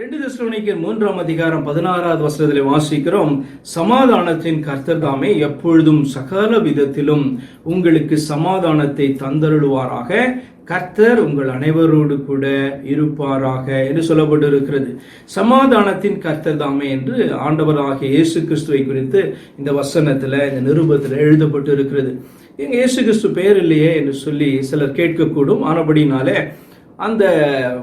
ரெண்டு தெசலோனிக்கர் மூன்றாம் அதிகாரம் பதினாறாவது வசனத்தில் வாசிக்கிறோம் சமாதானத்தின் கர்த்தர் தாமே எப்பொழுதும் சகல விதத்திலும் உங்களுக்கு சமாதானத்தை தந்தருளுவாராக. கர்த்தர் உங்கள் அனைவரோடு கூட இருப்பாராக என்று சொல்லப்பட்டிருக்கிறது. சமாதானத்தின் கர்த்தர் தாமே என்று ஆண்டவராகிய இயேசு கிறிஸ்துவை குறித்து இந்த வசனத்தில் இந்த நிருபத்தில் எழுதப்பட்டு இருக்கிறது எங்கள் இயேசு கிறிஸ்து பெயர் இல்லையே என்று சொல்லி சிலர் கேட்கக்கூடும். ஆனபடினாலே அந்த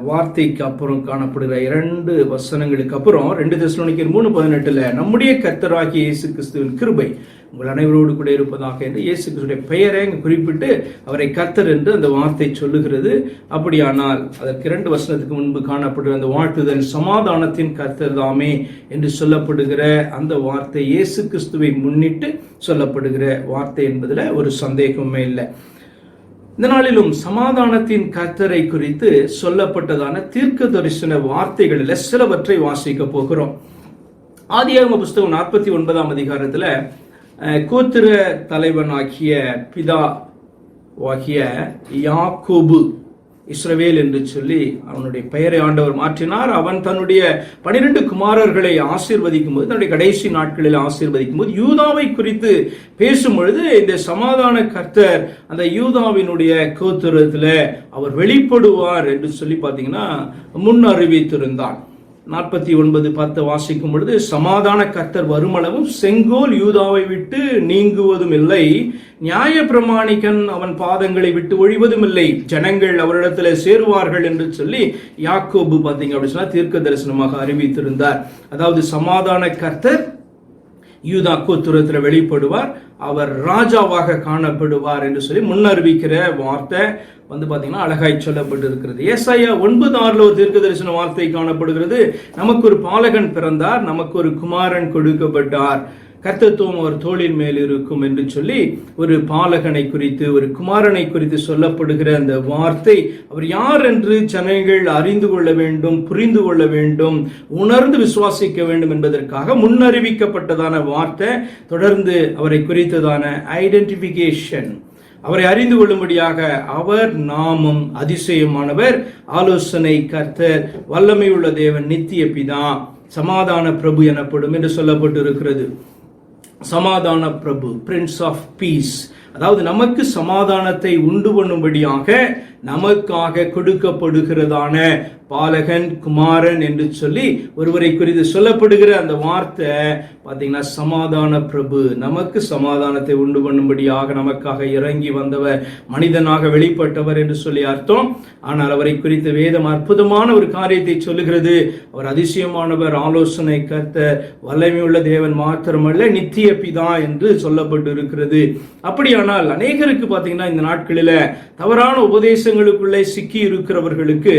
வார்த்தைக்கு அப்புறம் காணப்படுகிற இரண்டு வசனங்களுக்கு அப்புறம் ரெண்டு தெசலோனிக்கர் மூணு பதினெட்டுல நம்முடைய கத்தராகிய இயேசு கிறிஸ்துவின் கிருபை உங்கள் அனைவரோடு கூட இருப்பதாக என்று இயேசு கிறிஸ்துடைய பெயரை குறிப்பிட்டு அவரை கத்தர் என்று அந்த வார்த்தை சொல்லுகிறது. அப்படியானால் அதற்கு இரண்டு வசனத்துக்கு முன்பு காணப்படுகிற அந்த வாழ்த்துதல் சமாதானத்தின் கத்தர் தாமே என்று சொல்லப்படுகிற அந்த வார்த்தை இயேசு கிறிஸ்துவை முன்னிட்டு சொல்லப்படுகிற வார்த்தை என்பதில் ஒரு சந்தேகமே இல்லை. இந்த நாளிலும் சமாதானத்தின் கர்த்தரை குறித்து சொல்லப்பட்டதான தீர்க்க தரிசன வார்த்தைகளில் சிலவற்றை வாசிக்க போகிறோம். ஆதியாகம புஸ்தகம் நாற்பத்தி ஒன்பதாம் அதிகாரத்தில் கோத்திர தலைவனாகிய பிதா ஆகிய யாக்கோபு இஸ்ரவேல் என்று சொல்லி அவனுடைய பெயரை ஆண்டவர் மாற்றினார். அவன் தன்னுடைய பனிரெண்டு குமாரர்களை ஆசீர்வதிக்கும் போது தன்னுடைய கடைசி நாட்களில் ஆசீர்வதிக்கும் போது யூதாவை குறித்து பேசும் பொழுது இந்த சமாதான கர்த்தர் அந்த யூதாவினுடைய கோத்திரத்தில் அவர் வெளிப்படுவார் என்று சொல்லி பார்த்தீங்கன்னா முன் அறிவித்திருந்தான். நாற்பத்தி ஒன்பது பத்து வாசிக்கும் பொழுது சமாதான கர்த்தர் வருமளவும் செங்கோல் யூதாவை விட்டு நீங்குவதும் இல்லை நியாய பிரமாணிகன் அவன் பாதங்களை விட்டு ஒழிவதும் இல்லை ஜனங்கள் அவரிடத்தில் சேருவார்கள் என்று சொல்லி யாக்கோபு பார்த்தீங்க அப்படின்னு சொன்னால் தீர்க்க தரிசனமாக அறிவித்திருந்தார். அதாவது சமாதான கர்த்தர் யூதா கோத்துரத்தில் வெளிப்படுவார் அவர் ராஜாவாக காணப்படுவார் என்று சொல்லி முன்னறிவிக்கிற வார்த்தை வந்து பார்த்தீங்கன்னா அழகாய் சொல்லப்பட்டு இருக்கிறது ஏசாயா ஒன்பது ஆறில் ஒரு தீர்க்க தரிசன வார்த்தை காணப்படுகிறது. நமக்கு ஒரு பாலகன் பிறந்தார் நமக்கு ஒரு குமாரன் கொடுக்கப்பட்டார். கர்த்தத்துவம் அவர் தோளின் மேல் இருக்கும் என்று சொல்லி ஒரு பாலகனை குறித்து ஒரு குமாரனை குறித்து சொல்லப்படுகிற அந்த வார்த்தை அவர் யார் என்று ஜனங்கள் அறிந்து கொள்ள வேண்டும் புரிந்து கொள்ள வேண்டும் உணர்ந்து விசுவாசிக்க வேண்டும் என்பதற்காக முன்னறிவிக்கப்பட்டதான வார்த்தை தொடர்ந்து அவரை குறித்ததான ஐடென்டிபிகேஷன் அவரை அறிந்து கொள்ளும்படியாக அவர் நாமும் அதிசயமானவர். ஆலோசனை கர்த்தர் வல்லமை உள்ள தேவன் நித்திய பிதா சமாதான பிரபு எனப்படும் என்று சொல்லப்பட்டு இருக்கிறது சமாதான பிரபு பிரின்ஸ் ஆஃப் பீஸ் அதாவது நமக்கு சமாதானத்தை உண்டு பண்ணும்படியாக நமக்காக கொடுக்கப்படுகிறதான பாலகன் குமாரன் என்று சொல்லி ஒருவரை குறித்து சொல்லப்படுகிற அந்த வார்த்தை பார்த்தீங்கன்னா சமாதான பிரபு. நமக்கு சமாதானத்தை உண்டு பண்ணும்படியாக நமக்காக இறங்கி வந்தவர் மனிதனாக வெளிப்பட்டவர் என்று சொல்லி அர்த்தம். ஆனால் அவரை குறித்த வேதம் அற்புதமான ஒரு காரியத்தை சொல்லுகிறது. அவர் அதிசயமானவர் ஆலோசனை கர்த்த வல்லமையுள்ள தேவன் மாத்திரமல்ல நித்திய பிதா என்று சொல்லப்பட்டு இருக்கிறது அப்படியான அப்படியானால் அநேகருக்கு பார்த்தீங்கன்னா இந்த நாட்களில் தவறான உபதேசங்களுக்குள்ளே சிக்கி இருக்கிறவர்களுக்கு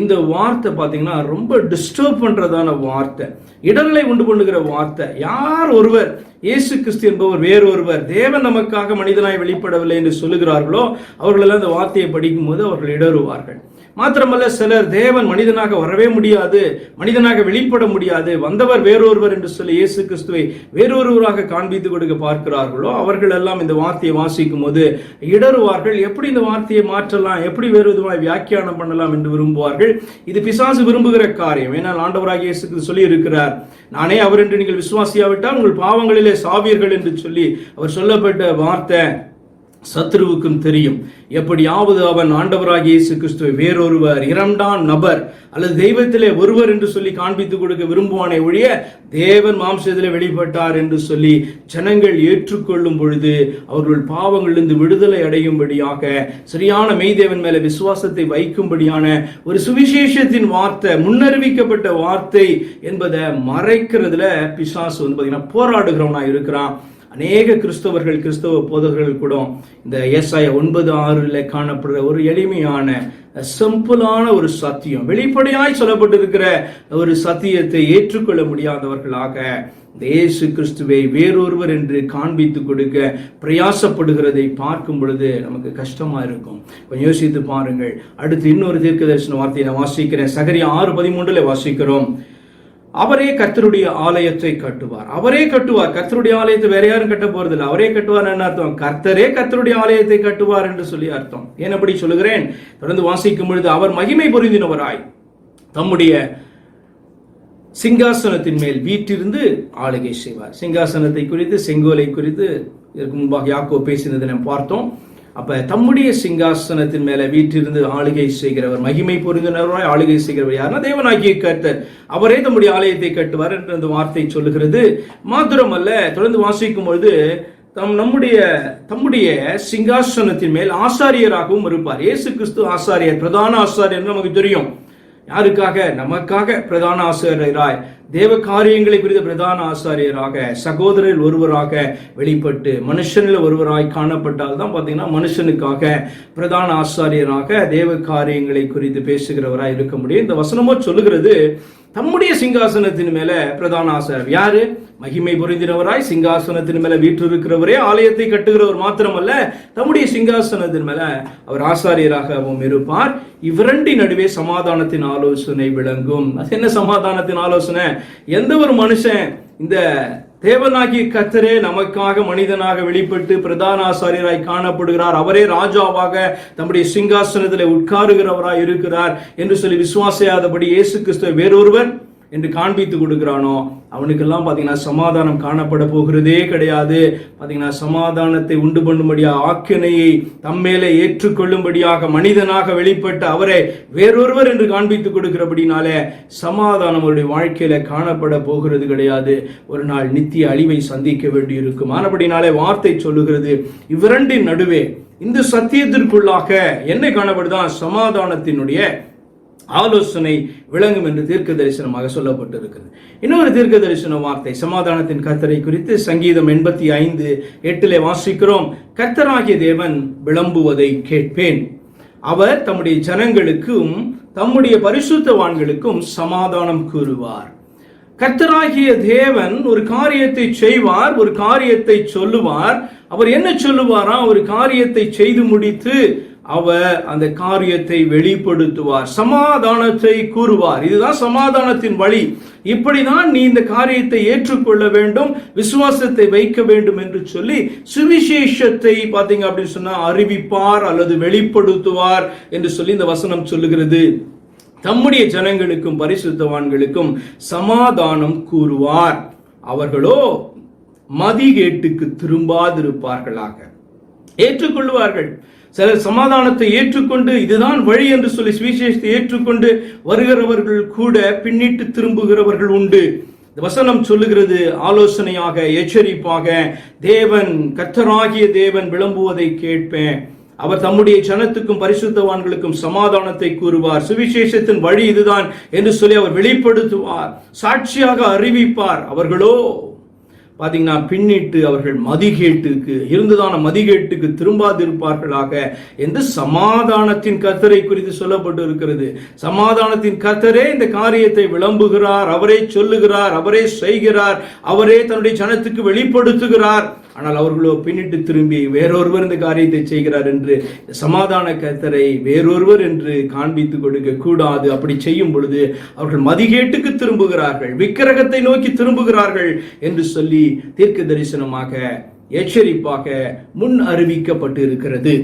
இந்த வார்த்தை பார்த்தீங்கன்னா ரொம்ப டிஸ்டர்ப் பண்றதான வார்த்தை இடநிலை உண்டு பண்ணுகிற வார்த்தை. யார் ஒருவர் இயேசு கிறிஸ்து என்பவர் வேறொருவர் தேவன் நமக்காக மனிதனாய் வெளிப்படவில்லை என்று சொல்லுகிறார்களோ அவர்களெல்லாம் இந்த வார்த்தையை படிக்கும்போது அவர்கள் இடறுவார்கள். மாத்திரமல்ல சிலர் தேவன் மனிதனாக வரவே முடியாது மனிதனாக வெளிப்பட முடியாது. வந்தவர் வேறொருவர் என்று சொல்லி இயேசு கிறிஸ்துவை வேறொருவராக காண்பித்து கொடுக்க பார்க்கிறார்களோ அவர்கள் எல்லாம் இந்த வார்த்தையை வாசிக்கும் போது இடறுவார்கள். எப்படி இந்த வார்த்தையை மாற்றலாம்? எப்படி வேறு விதமாய் வியாக்கியானம் பண்ணலாம் என்று விரும்புவார்கள்? இது பிசாசு விரும்புகிற காரியம். ஏன்னால் ஆண்டவராக இயேசு சொல்லி இருக்கிறார் நானே அவர் என்று நீங்கள் விசுவாசியாவிட்டால் உங்கள் பாவங்களிலே சாவீர்கள் என்று சொல்லி அவர் சொல்லப்பட்ட வார்த்தை. சத்ருவுக்கும் தெரியும். எப்படியாவது அவன் ஆண்டவராக இயேசு கிறிஸ்துவை வேறொருவர் இரண்டாம் நபர் அல்லது தெய்வத்திலே ஒருவர் என்று சொல்லி காண்பித்து கொடுக்க விரும்புவானே ஒழிய தேவன் மாம்சத்திலே வெளிப்பட்டார் என்று சொல்லி ஜனங்கள் ஏற்றுக்கொள்ளும் பொழுது அவர்கள் பாவங்களிலிருந்து விடுதலை அடையும்படியாக சரியான மெய்தேவன் மேல விசுவாசத்தை வைக்கும்படியான ஒரு சுவிசேஷத்தின் வார்த்தை முன்னறிவிக்கப்பட்ட வார்த்தை என்பதை மறைக்கிறதுல பிசாசு வந்து பார்த்தீங்கன்னா போராடுகிறவனா இருக்கிறான். அநேக கிறிஸ்தவர்கள் கிறிஸ்தவ போதகர்கள் கூட இந்த ஏசாய ஒன்பது ஆறுல காணப்படுற ஒரு எளிமையான சிம்பிளான ஒரு சத்தியம் வெளிப்படையாய் சொல்லப்பட்டிருக்கிற ஒரு சத்தியத்தை ஏற்றுக்கொள்ள முடியாதவர்களாக இயேசு கிறிஸ்துவை வேறொருவர் என்று காண்பித்து கொடுக்க பிரயாசப்படுகிறதை பார்க்கும் பொழுது நமக்கு கஷ்டமா இருக்கும். கொஞ்சம் யோசித்து பாருங்கள். அடுத்து இன்னொரு தீர்க்க தரிசன வார்த்தையை நான் வாசிக்கிறேன். சகரி ஆறு பதிமூன்றுல வாசிக்கிறோம். அவரே கர்த்தருடைய ஆலயத்தை கட்டுவார். அவரே கட்டுவார். கர்த்தருடைய ஆலயத்தை வேற யாரும் கட்ட போறதில்லை. அவரே கட்டுவார் என்ன அர்த்தம்? கர்த்தரே கர்த்தருடைய ஆலயத்தை கட்டுவார் என்று சொல்லி அர்த்தம். ஏன் அப்படி சொல்லுகிறேன்? தொடர்ந்து வாசிக்கும் பொழுது அவர் மகிமை புரிந்தினவராய் தம்முடைய சிங்காசனத்தின் மேல் வீட்டிருந்து ஆளுகை செய்வார். சிங்காசனத்தை குறித்து செங்கோலை குறித்து இதற்கு முன்பாக யாக்கோ பேசினதை நாம் பார்த்தோம். அப்ப தம்முடைய சிங்காசனத்தின் மேல வீட்டிலிருந்து ஆளுகை செய்கிறவர் மகிமை பொருந்தினவராய் ஆளுகை செய்கிறவர் யாருன்னா தேவனாகிய கர்த்தர். அவரே தம்முடைய ஆலயத்தை கட்டுவார் என்று அந்த வார்த்தை சொல்லுகிறது. மாத்திரமல்ல தொடர்ந்து வாசிக்கும் பொழுது தம் நம்முடைய தம்முடைய சிங்காசனத்தின் மேல் ஆசாரியராகவும் இருப்பார். இயேசு கிறிஸ்து ஆசாரியர் பிரதான ஆசாரியர் நமக்கு தெரியும். யாருக்காக? நமக்காக பிரதான ஆசிரியராய். தேவ காரியங்களை குறித்த பிரதான ஆசாரியராக சகோதரர் ஒருவராக வெளிப்பட்டு மனுஷனில் ஒருவராய் காணப்பட்டால் தான் பார்த்தீங்கன்னா மனுஷனுக்காக பிரதான ஆசாரியராக தேவ காரியங்களை குறித்து பேசுகிறவராய் இருக்க முடியும். இந்த வசனமோ சொல்லுகிறது தம்முடைய சிங்காசனத்தின் மேல பிரதான ஆசாரியர் யாரு? மகிமை புரிந்தினவராய் சிங்காசனத்தின் மேல வீற்றிருக்கிறவரே ஆலயத்தை கட்டுகிறவர் மாத்திரமல்ல தம்முடைய சிங்காசனத்தின் மேல அவர் ஆசாரியராகவும் இருப்பார். இவ்விரண்டின் நடுவே சமாதானத்தின் ஆலோசனை விளங்கும். அது என்ன சமாதானத்தின் ஆலோசனை? எந்த ஒரு மனுஷன் இந்த தேவனாகிய கத்தரே நமக்காக மனிதனாக வெளிப்பட்டு பிரதான ஆசாரியராய் காணப்படுகிறார். அவரே ராஜாவாக தம்முடைய சிங்காசனத்தில் உட்காருகிறவராய் இருக்கிறார் என்று சொல்லி விசுவாசியாதபடி இயேசு கிறிஸ்துவ வேறொருவர் என்று காண்பித்து கொடுக்கிறானோ அவனுக்கெல்லாம் பார்த்தீங்கன்னா சமாதானம் காணப்பட போகிறதே கிடையாது. பார்த்தீங்கன்னா சமாதானத்தை உண்டு பண்ணும்படியாக ஆக்கினையை தம்மேலே ஏற்றுக்கொள்ளும்படியாக மனிதனாக வெளிப்பட்ட அவரை வேறொருவர் என்று காண்பித்து கொடுக்கிறபடினாலே சமாதானம் அவருடைய வாழ்க்கையில காணப்பட போகிறது கிடையாது. ஒரு நாள் நித்திய அழிவை சந்திக்க வேண்டியிருக்கும். ஆனபடினாலே வார்த்தை சொல்லுகிறது இவ்விரண்டின் நடுவே இந்த சத்தியத்திற்குள்ளாக என்ன காணப்படுதான் சமாதானத்தினுடைய ஆலோசனை விளங்கும் என்று தீர்க்க தரிசனமாக சொல்லப்பட்டிருக்கிறது. இன்னொரு தீர்க்க தரிசன வார்த்தை சமாதானத்தின் கர்த்தரை குறித்து சங்கீதம் எண்பத்தி ஐந்து எட்டிலே வாசிக்கிறோம். கர்த்தராகிய தேவன் விளம்புவதை கேட்பேன். அவர் தம்முடைய ஜனங்களுக்கும் தம்முடைய பரிசுத்தவான்களுக்கும் சமாதானம் கூறுவார். கர்த்தராகிய தேவன் ஒரு காரியத்தை செய்வார் ஒரு காரியத்தை சொல்லுவார். அவர் என்ன சொல்லுவாரா? ஒரு காரியத்தை செய்து முடித்து அவர் அந்த காரியத்தை வெளிப்படுத்துவார் சமாதானத்தை கூறுவார். இதுதான் சமாதானத்தின் வழி. இப்படிதான் நீ இந்த காரியத்தை ஏற்றுக்கொள்ள வேண்டும் விசுவாசத்தை வைக்க வேண்டும் என்று சொல்லி சுவிசேஷத்தை பார்த்தீங்க அப்படின்னு சொன்னா அறிவிப்பார் அல்லது வெளிப்படுத்துவார் என்று சொல்லி இந்த வசனம் சொல்லுகிறது. தம்முடைய ஜனங்களுக்கும் பரிசுத்தவான்களுக்கும் சமாதானம் கூறுவார். அவர்களோ மதிகேட்டுக்கு திரும்பாதிருப்பார்களாக. ஏற்றுக்கொள்வார்கள். சிலர் சமாதானத்தை ஏற்றுக்கொண்டு இதுதான் வழி என்று சொல்லி சுவிசேஷத்தை ஏற்றுக்கொண்டு வருகிறவர்கள் கூட பின்னிட்டு திரும்புகிறவர்கள் உண்டு. இந்த வசனம் சொல்லுகிறது ஆலோசனையாக எச்சரிப்பாக தேவன் கத்தராகிய தேவன் விளம்புவதை கேட்பேன். அவர் தம்முடைய ஜனத்துக்கும் பரிசுத்தவான்களுக்கும் சமாதானத்தை கூறுவார். சுவிசேஷத்தின் வழி இதுதான் என்று சொல்லி அவர் வெளிப்படுத்துவார். சாட்சியாக அறிவிப்பார். அவர்களோ பார்த்தீங்கன்னா பின்னிட்டு அவர்கள் மதிகேட்டுக்கு இருந்ததான மதிகேட்டுக்கு திரும்பாதிருப்பார்களாக என்று சமாதானத்தின் கத்தரை குறித்து சொல்லப்பட்டு இருக்கிறது சமாதானத்தின் கத்தரே இந்த காரியத்தை விளம்புகிறார் அவரே சொல்லுகிறார் அவரே செய்கிறார் அவரே தன்னுடைய ஜனத்துக்கு வெளிப்படுத்துகிறார். ஆனால் அவர்களோ பின்னிட்டு திரும்பி வேறொருவர் இந்த காரியத்தை செய்கிறார் என்று சமாதான கத்தரை வேறொருவர் என்று காண்பித்து கொடுக்க கூடாது. அப்படி செய்யும் பொழுது அவர்கள் மதிகேட்டுக்கு திரும்புகிறார்கள். விக்கிரகத்தை நோக்கி திரும்புகிறார்கள் என்று சொல்லி தீர்க்க தரிசனமாக எச்சரிப்பாக முன் அறிவிக்கப்பட்டு இருக்கிறது